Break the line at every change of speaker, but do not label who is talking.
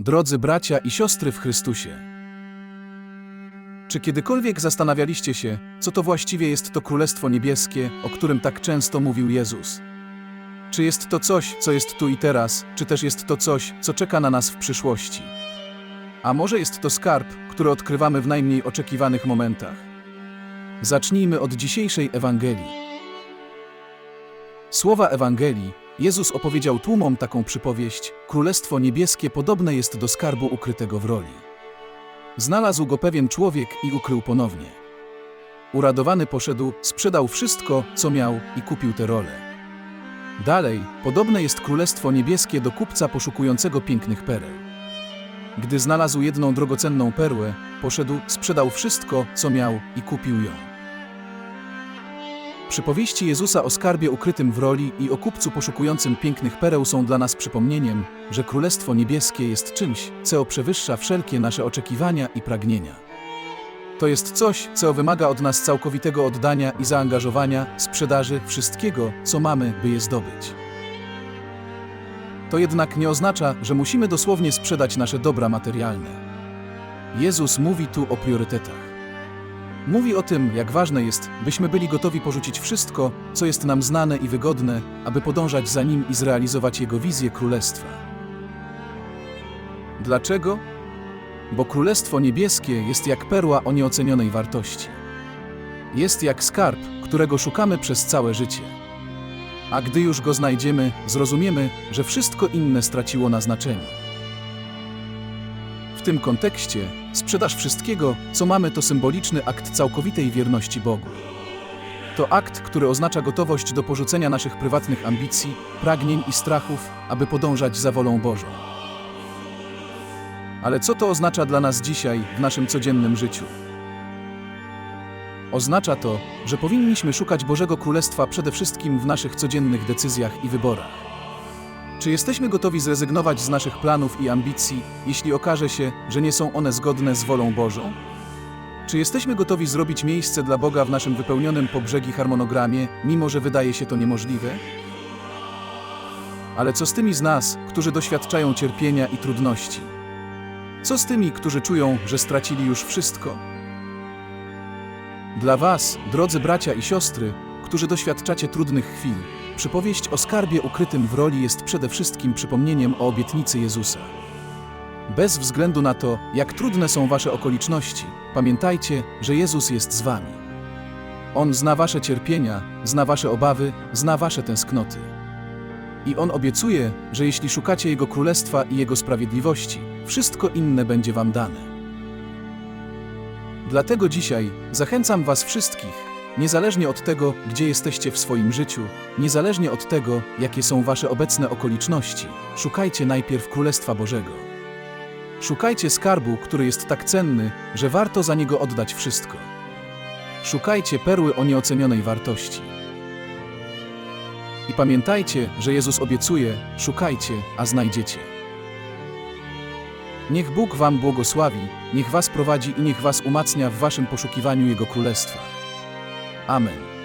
Drodzy bracia i siostry w Chrystusie, czy kiedykolwiek zastanawialiście się, co to właściwie jest to Królestwo Niebieskie, o którym tak często mówił Jezus? Czy jest to coś, co jest tu i teraz, czy też jest to coś, co czeka na nas w przyszłości? A może jest to skarb, który odkrywamy w najmniej oczekiwanych momentach? Zacznijmy od dzisiejszej Ewangelii. Słowa Ewangelii Jezus opowiedział tłumom taką przypowieść: Królestwo niebieskie podobne jest do skarbu ukrytego w roli. Znalazł go pewien człowiek i ukrył ponownie. Uradowany poszedł, sprzedał wszystko, co miał i kupił tę rolę. Dalej, podobne jest Królestwo Niebieskie do kupca poszukującego pięknych pereł. Gdy znalazł jedną drogocenną perłę, poszedł, sprzedał wszystko, co miał i kupił ją. Przypowieści Jezusa o skarbie ukrytym w roli i o kupcu poszukującym pięknych pereł są dla nas przypomnieniem, że Królestwo Niebieskie jest czymś, co przewyższa wszelkie nasze oczekiwania i pragnienia. To jest coś, co wymaga od nas całkowitego oddania i zaangażowania, sprzedaży wszystkiego, co mamy, by je zdobyć. To jednak nie oznacza, że musimy dosłownie sprzedać nasze dobra materialne. Jezus mówi tu o priorytetach. Mówi o tym, jak ważne jest, byśmy byli gotowi porzucić wszystko, co jest nam znane i wygodne, aby podążać za Nim i zrealizować Jego wizję Królestwa. Dlaczego? Bo Królestwo Niebieskie jest jak perła o nieocenionej wartości. Jest jak skarb, którego szukamy przez całe życie. A gdy już go znajdziemy, zrozumiemy, że wszystko inne straciło na znaczeniu. W tym kontekście sprzedaż wszystkiego, co mamy, to symboliczny akt całkowitej wierności Bogu. To akt, który oznacza gotowość do porzucenia naszych prywatnych ambicji, pragnień i strachów, aby podążać za wolą Bożą. Ale co to oznacza dla nas dzisiaj, w naszym codziennym życiu? Oznacza to, że powinniśmy szukać Bożego Królestwa przede wszystkim w naszych codziennych decyzjach i wyborach. Czy jesteśmy gotowi zrezygnować z naszych planów i ambicji, jeśli okaże się, że nie są one zgodne z wolą Bożą? Czy jesteśmy gotowi zrobić miejsce dla Boga w naszym wypełnionym po brzegi harmonogramie, mimo że wydaje się to niemożliwe? Ale co z tymi z nas, którzy doświadczają cierpienia i trudności? Co z tymi, którzy czują, że stracili już wszystko? Dla Was, drodzy bracia i siostry, którzy doświadczacie trudnych chwil, przypowieść o skarbie ukrytym w roli jest przede wszystkim przypomnieniem o obietnicy Jezusa. Bez względu na to, jak trudne są Wasze okoliczności, pamiętajcie, że Jezus jest z Wami. On zna Wasze cierpienia, zna Wasze obawy, zna Wasze tęsknoty. I On obiecuje, że jeśli szukacie Jego Królestwa i Jego sprawiedliwości, wszystko inne będzie Wam dane. Dlatego dzisiaj zachęcam Was wszystkich, niezależnie od tego, gdzie jesteście w swoim życiu, niezależnie od tego, jakie są Wasze obecne okoliczności, szukajcie najpierw Królestwa Bożego. Szukajcie skarbu, który jest tak cenny, że warto za niego oddać wszystko. Szukajcie perły o nieocenionej wartości. I pamiętajcie, że Jezus obiecuje: szukajcie, a znajdziecie. Niech Bóg Wam błogosławi, niech Was prowadzi i niech Was umacnia w Waszym poszukiwaniu Jego Królestwa. Amen.